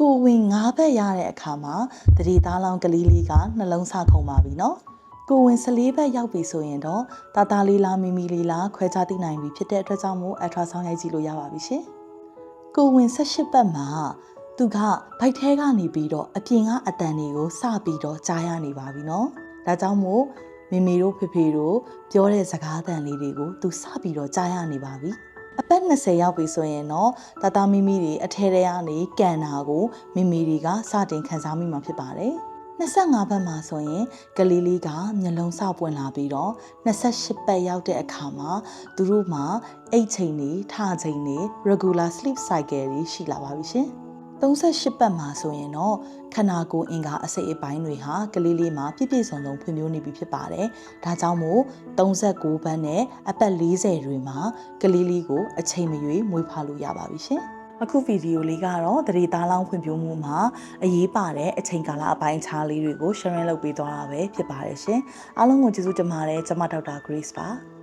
ကိုဝင်၅ဘက်ရတဲ့အခါမှာတတိသားလောင်းကလေးလေးကနှလုံးစခုံပါပြီနော်ကိုဝင်14ဘက်ရောက်ပြီဆိုရင်တော့တာတာလေးလားမီမီလေးလားခွဲခြားသိနိုင်ပြီဖြစ်တဲ့အတွက်ကြောင့်မို့အထရာဆောင်းရိုက်ကြည့်လို့ရပါပြီရှင်ကိုဝင်18ဘက်မှာသူကဗိုက်ထဲကနေပြီးတော့အပြင်ကအတန်တွေကိုစပြီးတော့ကြားရနေပါပြီနော်ဒါကြောင့်မို့မီမီတို့ဖေဖေတို့ပြောတဲ့စကားသံလေးတွေကိုသူစပြီးတော့ကြားရနေပါပြီ အသက်20ရောက်ပြီဆိုရင်တော့တသားမိမိတွေအထဲထဲကနေကန်တာကိုမိမိတွေကစတင်ခံစားမိမှာဖြစ်ပါတယ်။25ဘက်မှာဆိုရင်ကလေးလေးကမျက်လုံးစပွင့်လာပြီးတော့28ပတ်ရောက်တဲ့အခါမှာသူတို့မှာအိတ်ချိန်တွေထချိန်တွေ regular sleep cycle တွေရှိလာပါပြီရှင်။ 38ပတ်မှာဆိုရင်တော့ခန္ဓာကိုယ်အင်္ဂါအစိတ်အပိုင်းတွေဟာကလေးလေးမှာပြည့်ပြည့်စုံစုံဖွံ့ဖြိုးနေပြီဖြစ်ပါတယ်။ဒါကြောင့်မို့39ဘတ်နဲ့အပတ်40တွေမှာကလေးလေးကိုအချိန်မရွေးမွေးဖွားလို့ရပါပြီရှင်။အခုဗီဒီယိုလေးကတော့တရေသားလောင်းဖွံ့ဖြိုးမှုမှာအရေးပါတဲ့အချိန်ကာလအပိုင်းအခြားလေးတွေကို sharing လုပ်ပေးသွားတာပဲဖြစ်ပါတယ်ရှင်။အားလုံးကိုကျေးဇူးတင်ပါတယ်ကျွန်မဒေါက်တာ Grace ပါ။